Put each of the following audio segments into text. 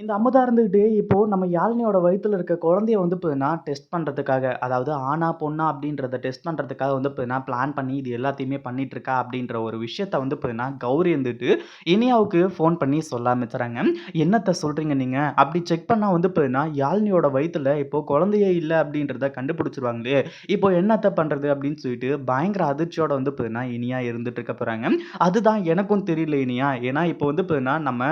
இந்த அமுதா இருந்துக்கிட்டு இப்போது நம்ம யாழினியோட வயிற்றுல இருக்க குழந்தைய வந்து பார்த்தீங்கன்னா, டெஸ்ட் பண்ணுறதுக்காக அதாவது ஆனா பொண்ணா அப்படின்றத டெஸ்ட் பண்ணுறதுக்காக வந்து பார்த்தீங்கன்னா, பிளான் பண்ணி இது எல்லாத்தையுமே பண்ணிட்டுருக்கா அப்படின்ற ஒரு விஷயத்த வந்து பார்த்தீங்கன்னா, கௌரி இருந்துட்டு இனியாவுக்கு ஃபோன் பண்ணி சொல்ல ஆரம்பிச்சுறாங்க. என்னத்தை சொல்கிறீங்க நீங்கள் அப்படி செக் பண்ணால் வந்து பார்த்தீங்கன்னா, யாழினியோட வயிற்றுல இப்போது குழந்தையே இல்லை அப்படின்றத கண்டுபிடிச்சிருவாங்களே இப்போ என்னத்தை பண்ணுறது அப்படின்னு சொல்லிட்டு பயங்கர அதிர்ச்சியோட வந்து பார்த்தீங்கன்னா, இனியா இருந்துட்டு இருக்க போகிறாங்க அதுதான் எனக்கும் தெரியல இனியா. ஏன்னா இப்போ வந்து பார்த்தீங்கன்னா, நம்ம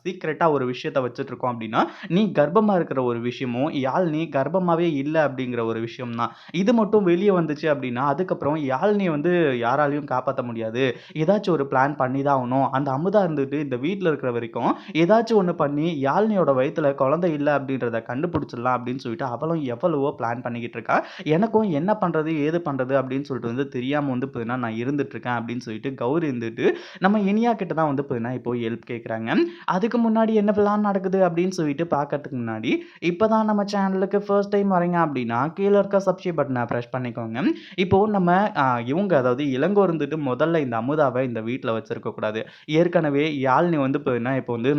சீக்ரெட்டாக ஒரு விஷயத்த வச்சுட்டு இருக்கோம் அப்படின்னா, நீ கர்ப்பமாக இருக்கிற ஒரு விஷயமும், யாழ்னி கர்ப்பமாகவே இல்லை அப்படிங்கிற ஒரு விஷயம் தான். இது மட்டும் வெளியே வந்துச்சு அப்படின்னா, அதுக்கப்புறம் யாழ்னி வந்து யாராலையும் காப்பாற்ற முடியாது. ஏதாச்சும் ஒரு பிளான் பண்ணி தான் ஆகணும். அந்த அமுதா இருந்துட்டு இந்த வீட்டில் இருக்கிற வரைக்கும், ஏதாச்சும் ஒன்று பண்ணி யாழ்னியோட வயிற்றுல குழந்தை இல்லை அப்படின்றத கண்டுபிடிச்சிடலாம் அப்படின்னு சொல்லிட்டு அவளும் எவ்வளவோ பிளான் பண்ணிக்கிட்டு இருக்கா. எனக்கும் என்ன பண்ணுறது ஏது பண்ணுறது அப்படின்னு சொல்லிட்டு வந்து தெரியாமல் வந்து பார்த்தீங்கன்னா, நான் இருந்துட்டு இருக்கேன் அப்படின்னு சொல்லிட்டு கௌரி இருந்துட்டு, நம்ம இனியா கிட்ட தான் வந்து பார்த்தீங்கன்னா, இப்போ ஹெல்ப் கேட்குறாங்க. அதுக்கு முன்னாடி என்ன பிளான் நடக்குது அப்படின்னு சொல்லிட்டு பார்க்கறதுக்கு முன்னாடி, இப்போ தான் நம்ம சேனலுக்கு ஃபர்ஸ்ட் டைம் வரீங்க அப்படின்னா, கீழே இருக்க சப்ஸ்கிரைப் பட்டனை ப்ரெஷ் பண்ணிக்கோங்க. இப்போ நம்ம இவங்க அதாவது இளங்கோ இருந்துட்டு முதல்ல இந்த அமுதாவை இந்த வீட்டில் வச்சுருக்கக்கூடாது ஏற்கனவே யாழ்னி வந்து பார்த்தீங்கன்னா, இப்போ வந்து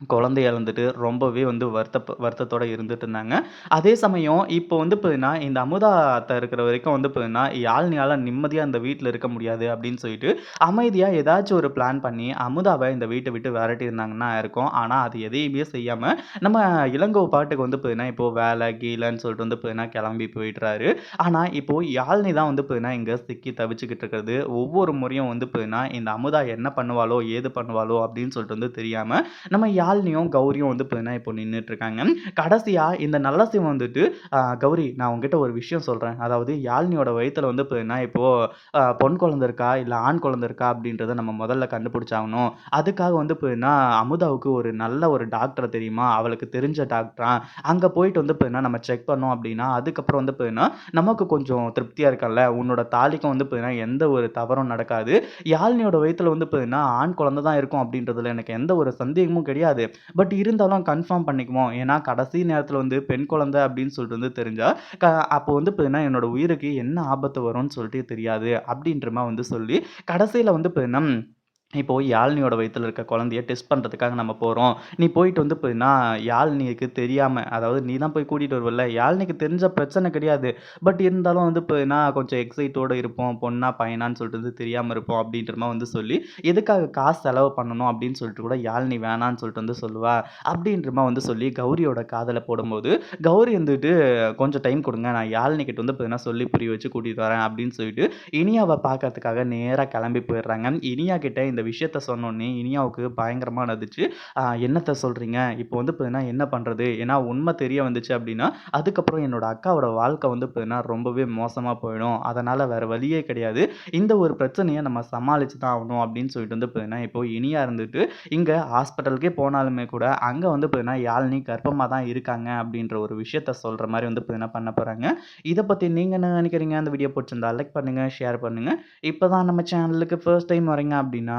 குழந்தை இழந்துட்டு ரொம்பவே வந்து வருத்தப்ப வருத்தத்தோடு இருந்துட்டு இருந்தாங்க. அதே சமயம் இப்போ வந்து பார்த்தீங்கன்னா, இந்த அமுதா இருக்கிற வரைக்கும் வந்து பார்த்தீங்கன்னா, யாழ்னியால் நிம்மதியாக இந்த வீட்டில் இருக்க முடியாது அப்படின்னு சொல்லிட்டு, அமைதியாக ஏதாச்சும் ஒரு பிளான் பண்ணி அமுதாவை இந்த வீட்டை விட்டு விரட்டி இருந்தாங்கன்னா இருக்கும். ஆனால் அது எதையுமே செய்யாமல் நம்ம இளங்கோ பாட்டுக்கு வந்து பார்த்தீங்கன்னா, இப்போது வேலை கீழன்னு சொல்லிட்டு வந்து பார்த்தீங்கன்னா, கிளம்பி போயிட்டுறாரு ஆனால் இப்போது யாழ்னி தான் வந்து பார்த்தீங்கன்னா, இங்கே சிக்கி தவிச்சுக்கிட்டு இருக்கிறது. ஒவ்வொரு முறையும் வந்து பார்த்தீங்கன்னா, இந்த அமுதா என்ன பண்ணுவாளோ, ஏது பண்ணுவாளோ அப்படின்னு சொல்லிட்டு வந்து தெரியாமல் நம்ம ஷாலினியும் கௌரியும் வந்து பார்த்தீங்கன்னா, இப்போ நின்னுட்டு இருக்காங்க. இந்த இந்த நல்லசிவம் வந்துட்டு, கௌரி நான் உங்ககிட்ட ஒரு விஷயம் சொல்கிறேன் அதாவது யாழினியோட வயித்துல வந்து பார்த்தீங்கன்னா, இப்போது பொன் குழந்த இருக்கா? இல்லை ஆண் குழந்த இருக்கா? அப்படின்றத நம்ம முதல்ல கண்டுபிடிச்சாகணும். அதுக்காக வந்து பார்த்தீங்கன்னா, அமுதாவுக்கு ஒரு நல்ல ஒரு டாக்டரை தெரியுமா? அவளுக்கு தெரிஞ்ச டாக்டரா அங்கே போயிட்டு வந்து பார்த்தீங்கன்னா, நம்ம செக் பண்ணோம் அப்படின்னா, அதுக்கப்புறம் வந்து பார்த்தீங்கன்னா, நமக்கு கொஞ்சம் திருப்தியாக இருக்கல உன்னோட தாலிக்கும் வந்து பார்த்தீங்கன்னா, எந்த ஒரு தவறும் நடக்காது. யாழினியோட வயித்துல வந்து பார்த்தீங்கன்னா, ஆண் குழந்தை தான் இருக்கும் அப்படின்றதுல எனக்கு எந்த ஒரு சந்தேகமும் கிடையாது. பட் இருந்தாலும் கன்ஃபார்ம் பண்ணிக்குவோம். ஏன்னா கடைசி நேரத்தில் வந்து பெண் குழந்தை அப்படின்னு சொல்லிட்டு வந்து தெரிஞ்சால் க அப்போ வந்து பார்த்தீங்கன்னா, என்னோட உயிருக்கு என்ன ஆபத்து வரும்னு சொல்லிட்டு தெரியாது." அப்படின்ற வந்து சொல்லி, கடைசியில் வந்து பார்த்தீங்கன்னா, இப்போ யாழினியோட வயிற்றில் இருக்க குழந்தைய டெஸ்ட் பண்ணுறதுக்காக நம்ம போகிறோம் நீ போயிட்டு வந்து போயின்னா யாழினிக்கு தெரியாமல் அதாவது நீ தான் போய் கூட்டிகிட்டு வருவல்ல. யாழினிக்கு தெரிஞ்ச பிரச்சனை கிடையாது. பட் இருந்தாலும் வந்து போயின்னா கொஞ்சம் எக்ஸைட்டோடு இருப்போம். பொண்ணா, பையனான்னு சொல்லிட்டு வந்து தெரியாமல் இருப்போம் அப்படின்ற வந்து சொல்லி, எதுக்காக காசு செலவு பண்ணணும் அப்படின்னு சொல்லிட்டு கூட யாழினி வேணான்னு சொல்லிட்டு வந்து சொல்லுவா. அப்படின்ற வந்து சொல்லி கௌரியோட காதலை போடும்போது, கௌரி வந்துட்டு, "கொஞ்சம் டைம் கொடுங்க நான் யாழ்னிக்கிட்ட வந்து போயின்னா சொல்லி புரிய வச்சு கூட்டிட்டு வரேன்." அப்படின்னு சொல்லிட்டு, இனியாவை பார்க்கறதுக்காக நேராக கிளம்பி போயிடுறாங்க. இனியா கிட்ட இந்த இந்த விஷயத்த சொன்னோன்னே இனியாவுக்கு பயங்கரமாக நடந்துச்சு என்னத்தை என்னத்த இப்போ வந்து பார்த்தீங்கன்னா, என்ன பண்ணுறது ஏன்னா உண்மை தெரிய வந்துச்சு அப்படின்னா, அதுக்கப்புறம் என்னோட அக்காவோட வாழ்க்கை வந்து பார்த்தீங்கன்னா, ரொம்பவே மோசமாக போயிடும். அதனால் வேறு வழியே கிடையாது. இந்த ஒரு பிரச்சனையை நம்ம சமாளித்து தான் ஆகணும்." அப்படின்னு சொல்லிட்டு வந்து பார்த்தீங்கன்னா, இப்போ இனியாக இருந்துட்டு, இங்கே ஹாஸ்பிட்டலுக்கே போனாலுமே கூட, அங்கே வந்து பார்த்தீங்கன்னா, யாழினி கர்ப்பமாக தான் இருக்காங்க அப்படின்ற ஒரு விஷயத்த சொல்கிற மாதிரி வந்து பார்த்தீங்கன்னா, பண்ண போகிறாங்க இதை பற்றி நீங்கள் என்ன நினைக்கிறீங்க? அந்த வீடியோ பிடிச்சிருந்தா லைக் பண்ணுங்கள் ஷேர் பண்ணுங்கள் இப்போ தான் நம்ம சேனலுக்கு ஃபர்ஸ்ட் டைம் வரீங்க அப்படின்னா,